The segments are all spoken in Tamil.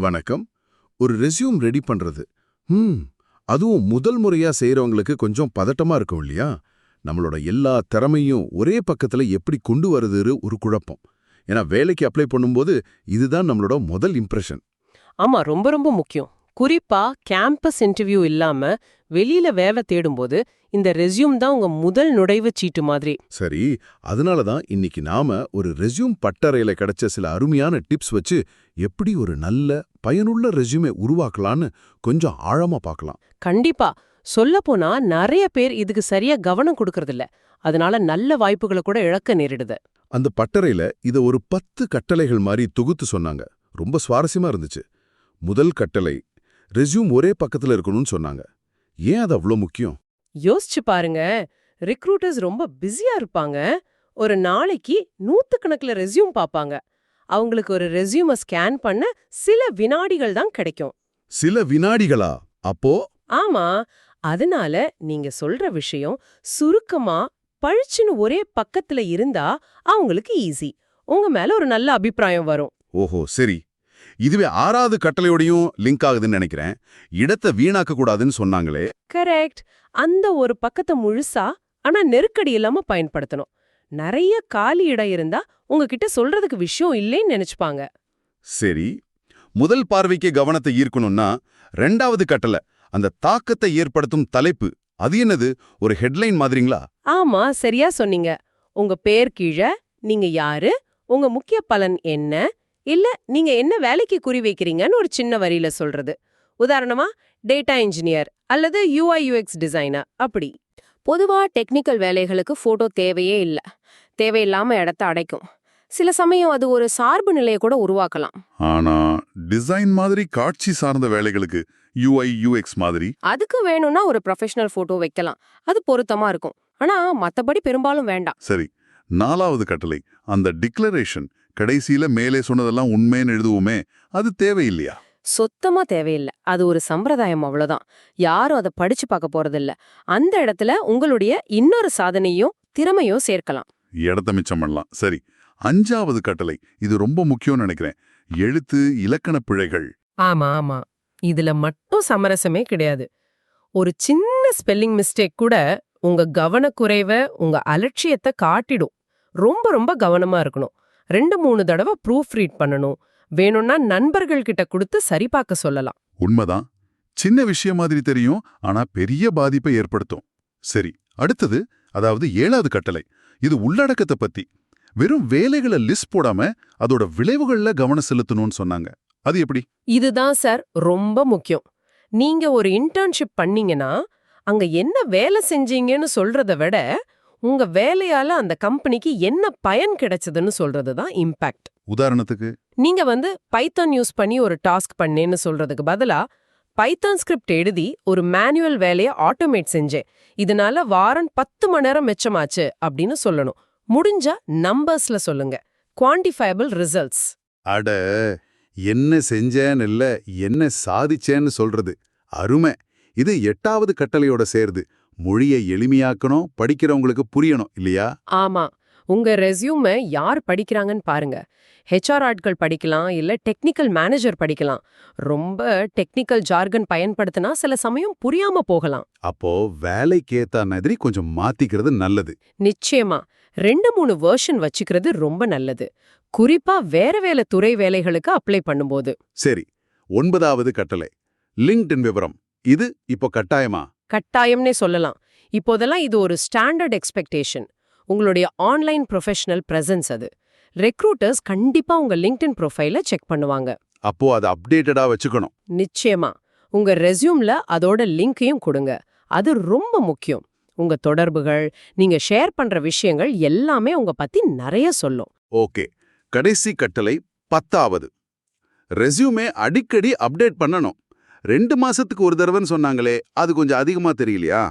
வணக்கம். ஒரு ரெஸ்யூம் ரெடி பண்றது. ம் அதுவும் முதல் முறையா செய்யறவங்களுக்கு கொஞ்சம் பதட்டமா இருக்கும் இல்லையா? நம்மளோட எல்லா திறமையும் ஒரே பக்கத்துல எப்படி கொண்டு வருதுன்னு ஒரு குழப்பம். ஏன்னா வேலைக்கு அப்ளை பண்ணும்போது இதுதான் நம்மளோட முதல் இம்ப்ரெஷன் ஆமா ரொம்ப ரொம்ப முக்கியம். குறிப்பா கேம்பஸ் இன்டர்வியூ இல்லாம வெளியில வேலை தேடும்போது இந்த ரெஸ்யூம் தான் உங்க முதல் நுழைவுச் சீட்டு மாதிரி. சரி அதனால தான் இன்னைக்கு நாம ஒரு ரெஸ்யூம் பட்டறையில கிடைச்ச சில அருமையான டிப்ஸ் வச்சு எப்படி ஒரு நல்ல பயனுள்ள ரெஸ்யூமே உருவாக்கலான்னு கொஞ்சம் ஆழமா பார்க்கலாம். கண்டிப்பா. சொல்லப்போனா நிறைய பேர் இதுக்கு சரியா கவனம் கொடுக்கறதில்ல. அதனால நல்ல வாய்ப்புகளை கூட இழக்க நேரிடுது. அந்த பட்டறையில இத ஒரு பத்து கட்டளைகள் மாதிரி தொகுத்து சொன்னாங்க. ரொம்ப சுவாரஸ்யமா இருந்துச்சு. முதல் கட்டளை ரெஸ்யூம் ஒரே பக்கத்துல இருக்கணும்னு சொன்னாங்க. ஏன் அது அவ்வளோ முக்கியம்? யோசிச்சு பாருங்க. ரிக்ரூட்டர்ஸ் ரொம்ப பிஸியா இருப்பாங்க. ஒரு நாளைக்கு நூத்துக்கணக்குல ரெஸ்யூம் பார்ப்பாங்க அவங்களுக்கு ஒரு ரெஸ்யூமை ஸ்கேன் பண்ண சில வினாடிகள் தான் கிடைக்கும். சில வினாடிகளா? அப்போ? ஆமா. அதனால நீங்க சொல்ற விஷயம் சுருக்கமா பழிச்சுன்னு ஒரே பக்கத்துல இருந்தா அவங்களுக்கு ஈஸி. உங்க மேல ஒரு நல்ல அபிப்பிராயம் வரும். ஓஹோ சரி. இதுவே ஆறாவது கட்டளையோடையும் லிங்க் ஆகுதுன்னு நினைக்கிறேன். இடத்தை வீணாக்க கூடாதுன்னு சொன்னாங்களே. கரெக்ட் அந்த ஒரு பக்கத்தை முழுசா ஆனா நெருக்கடி இல்லாம பயன்படுத்தணும். நிறைய காலி இடம் இருந்தா உங்ககிட்ட சொல்றதுக்கு விஷயம் இல்லைன்னு நினைச்சுப்பாங்க. சரி. முதல் பார்வைக்கு கவனத்தை ஈர்க்கணும்னா ரெண்டாவது கட்டளை அந்த தாக்கத்தை ஏற்படுத்தும் தலைப்பு அது என்னது? ஒரு ஹெட்லைன் மாதிரிங்களா? ஆமா சரியா சொன்னீங்க. உங்க பேர் கீழே நீங்க யாரு? உங்க முக்கிய பலன் என்ன? இல்ல நீங்க என்ன வேலைக்கு குறி வைக்கிறீங்கன்னு ஒரு சின்ன வரியில சொல்றது. உதாரணமா டேட்டா இன்ஜினியர் அல்லது யூஐ யூஎக்ஸ் டிசைனர் அப்படி. பொதுவா டெக்னிக்கல் வேலைகளுக்கு போட்டோ தேவையே இல்ல. தேவையில்லாம இடத்த அடைக்கும். சில சமயம் அது ஒரு சார்பு நிலையை கூட உருவாக்கலாம். ஆனா டிசைன் மாதிரி காட்சி சார்ந்த வேலைகளுக்கு யூஐ யூஎக்ஸ் மாதிரி? அதுக்கு வேணும்னா ஒரு ப்ரொஃபஷனல் போட்டோ வைக்கலாம். அது பொருத்தமா இருக்கும். ஆனா மத்தபடி பெரும்பாலும் வேண்டாம். சரி நாலாவது கட்டளை அந்த டிக்ளரேஷன் கடைசியில மேலே சொன்னதெல்லாம் உண்மைன்னு எழுதுவோமே அது தேவையில்லையா? சுத்தமா தேவையில்லை. அது ஒரு சம்பிரதாயம் அவ்வளவுதான். யாரும் அதை படிச்சு பார்க்க போறதில்ல. அந்த இடத்துல உங்களுடைய இன்னொரு சாதனையும் திறமையும் சேர்க்கலாம். இடத்த மிச்சம் பண்ணலாம். சரி அஞ்சாவது கட்டளை. இது ரொம்ப முக்கியம்னு நினைக்கிறேன். எழுத்து இலக்கண பிழைகள். ஆமா ஆமா. இதுல மட்டும் சமரசமே கிடையாது. ஒரு சின்ன ஸ்பெல்லிங் மிஸ்டேக் கூட உங்க கவனக்குறைவை உங்க அலட்சியத்தை காட்டிடும். ரொம்ப ரொம்ப கவனமா இருக்கணும். ரெண்டு மூணு தடவை ப்ரூஃப் ரீட் பண்ணணும். வேணும்னா நண்பர்கள் கிட்ட கொடுத்து சரிபார்க்க சொல்லலாம். உண்மைதான். சின்ன விஷயம் மாதிரி தெரியும் ஆனா பெரிய பாதிப்பை ஏற்படுத்தும். சரி அடுத்தது அதாவது ஏழாவது கட்டளை. இது உள்ளடக்கத்தை பத்தி. வெறும் வேலைகளை லிஸ்ட் போடாம அதோட விளைவுகள்ல கவனம் செலுத்தணும்னு சொன்னாங்க. அது எப்படி? இதுதான் சார் ரொம்ப முக்கியம். நீங்க ஒரு இன்டர்ன்ஷிப் பண்ணீங்கன்னா அங்க என்ன வேலை செஞ்சீங்கன்னு சொல்றத விட உங்க வேலையால அந்த கம்பெனிக்கு என்ன பயன் கிடைச்சதுன்னு சொல்றது தான் இம்பாக்ட். உதாரணத்துக்கு? நீங்க வந்து பைத்தான் யூஸ் பண்ணி ஒரு டாஸ்க் பண்ணேன்னு சொல்றதுக்கு பதிலா பைத்தான் ஸ்கிரிப்ட் எழுதி ஒரு மேனுவல் வேலையை ஆட்டோமேட் செஞ்சேன். இதனால வாரம் பத்து மணி நேரம் மிச்சமாச்சு அப்படின்னு சொல்லணும். முடிஞ்சா நம்பர்ஸ்ல சொல்லுங்க. Quantifiable results. அட என்ன செஞ்சேன்னு இல்ல என்ன சாதிச்சேன்னு சொல்றது. அருமை. இது எட்டாவது கட்டளையோட சேர்து மொழியை எளிமையாக்கணும் படிக்கிறவங்களுக்கு புரியணும் இல்லையா? ஆமா. உங்க ரெஸ்யூமை யார் படிக்கிறாங்கன்னு பாருங்க. ஹெச்ஆர் ஆட்கள் படிக்கலாம் இல்ல டெக்னிக்கல் மேனேஜர் படிக்கலாம். ரொம்ப டெக்னிக்கல் ஜார்கன் பயன்படுத்தினா சில சமயம் புரியாம போகலாம். அப்போ வேலைக்கேத்த மாதிரி கொஞ்சம் மாத்திக்கிறது நல்லது. நிச்சயமா. ரெண்டு மூணு வெர்ஷன் வச்சுக்கிறது ரொம்ப நல்லது. குறிப்பா வேற வேலை துறை வேலைகளுக்கு அப்ளை பண்ணும்போது. சரி. ஒன்பதாவது கட்டளை. லிங்க்டின் விவரம். இது இப்போ கட்டாயமா? கட்டாயம்னே சொல்லலாம். இப்போதெல்லாம் இது ஒரு ஸ்டாண்டர்ட் எக்ஸ்பெக்டேஷன் உங்களுடைய ஆன்லைன் ப்ரொஃபஷனல் பிரசன்ஸ் அது. ரெக்ரூட்டர்ஸ் கண்டிப்பா உங்க லிங்க்டின் ப்ரொஃபைல செக் பண்ணுவாங்க. அப்போ அதை அப்டேட்டடா வச்சுக்கணும். நிச்சயமா. உங்க ரெஸ்யூம்ல அதோட லிங்கையும் கொடுங்க. அது ரொம்ப முக்கியம். உங்க தொடர்புகள் நீங்க ஷேர் பண்ற விஷயங்கள் எல்லாமே உங்க பத்தி நிறைய சொல்லும். ஓகே. கடைசி கட்டளை பத்தாவது. ரெஸ்யூமே அடிக்கடி அப்டேட் பண்ணணும். ரெண்டு மாசத்துக்கு ஒரு தடவைன்னு சொன்னாங்களே அது கொஞ்சம் அதிகமா தெரியலையா?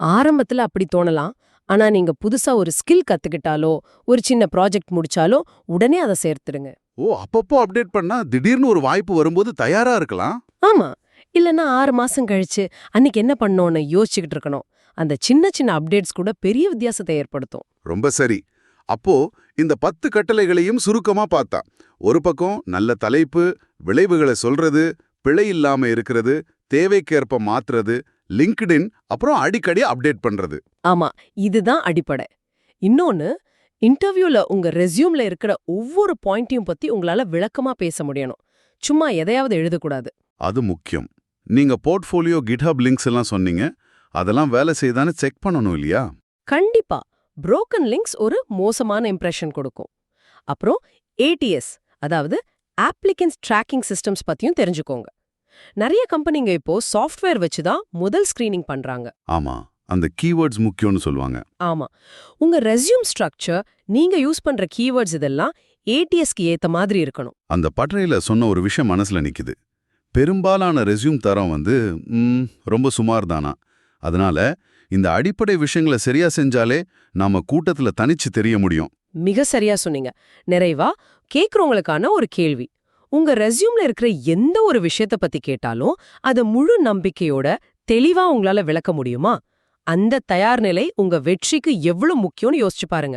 ஆரம்பத்துல அப்படி தோணலாம். ஆனா நீங்க புதுசா ஒரு ஸ்கில் கத்துக்கிட்டாலோ ஒரு சின்ன ப்ராஜெக்ட் முடிச்சாலோ உடனே அதை சேர்த்துடுங்க. ஓ அப்பப்போ அப்டேட் பண்ணா திடீர்னு ஒரு வாய்ப்பு வரும்போது தயாரா இருக்கலாம்? ஆமா. இல்லனா ஆறு மாசம் கழிச்சு அன்னைக்கு என்ன பண்ணோன்னு யோசிச்சுக்கிட்டு இருக்கணும். அந்த சின்ன சின்ன அப்டேட்ஸ் கூட பெரிய வித்தியாசத்தை ஏற்படுத்தும். ரொம்ப சரி. அப்போ இந்த பத்து கட்டளைகளையும் சுருக்கமா பார்த்தா ஒரு பக்கம் நல்ல தலைப்பு விளைவுகளை சொல்றது பிழை இல்லாம இருக்கிறது தேவைக்கேற்ப மாத்துறது லிங்க்டின் அப்புறம் அடிக்கடி அப்டேட் பண்றது. ஆமா இதுதான் அடிப்படை. இன்னொன்னு இன்டர்வியூல உங்க ரெஸ்யூம்ல இருக்கிற ஒவ்வொரு பாயிண்ட்டையும் பத்தி உங்களால விளக்கமா பேச முடியணும். சும்மா எதையாவது எழுதக்கூடாது. அது முக்கியம். நீங்க போர்ட்ஃபோலியோ கிட்ஹப் லிங்க்ஸ் எல்லாம் சொன்னீங்க அதெல்லாம் வேலை செய்தான்னு செக் பண்ணணும் இல்லையா? கண்டிப்பா. புரோக்கன் லிங்க்ஸ் ஒரு மோசமான இம்ப்ரெஷன் கொடுக்கும். அப்புறம் ஏடிஎஸ் அதாவது ஆப்ளிகன்ஸ் ட்ராக்கிங் சிஸ்டம்ஸ் பத்தியும் தெரிஞ்சுக்கோங்க. நிறைய கம்பெனிங்க இப்போ சாஃப்ட்வேர் வச்சு தான் முதல் ஸ்கிரீனிங் பண்றாங்க. ஆமா அந்த கீவேர்ட்ஸ் முக்கியம்னு சொல்லுவாங்க. ஆமா. உங்க ரெஸ்யூம் ஸ்ட்ரக்சர் நீங்க யூஸ் பண்ற கீவேர்ட்ஸ் இதெல்லாம் ஏடிஎஸ்க்கு ஏத்த மாதிரி இருக்கணும். அந்த பட்டறையில சொன்ன ஒரு விஷயம் மனசுல நிக்குது. பெரும்பாலான ரெஸ்யூம் தரம் வந்து ரொம்ப சுமார் தானா அதனால இந்த அடிப்படை விஷயங்களை சரியா செஞ்சாலே நாம கூட்டத்துல தனிச்சு தெரிய முடியும். மிக சரியா சொன்னீங்க. நிறைவா கேக்குறவங்களுக்கான ஒரு கேள்வி. உங்க ரெஸ்யூம்ல இருக்கிற எந்த ஒரு விஷயத்த பத்தி கேட்டாலும் அத முழு நம்பிக்கையோட தெளிவா உங்களால விளக்க முடியுமா? அந்த தயார் நிலை உங்க வெற்றிக்கு எவ்வளவு முக்கியம்னு யோசிச்சு பாருங்க.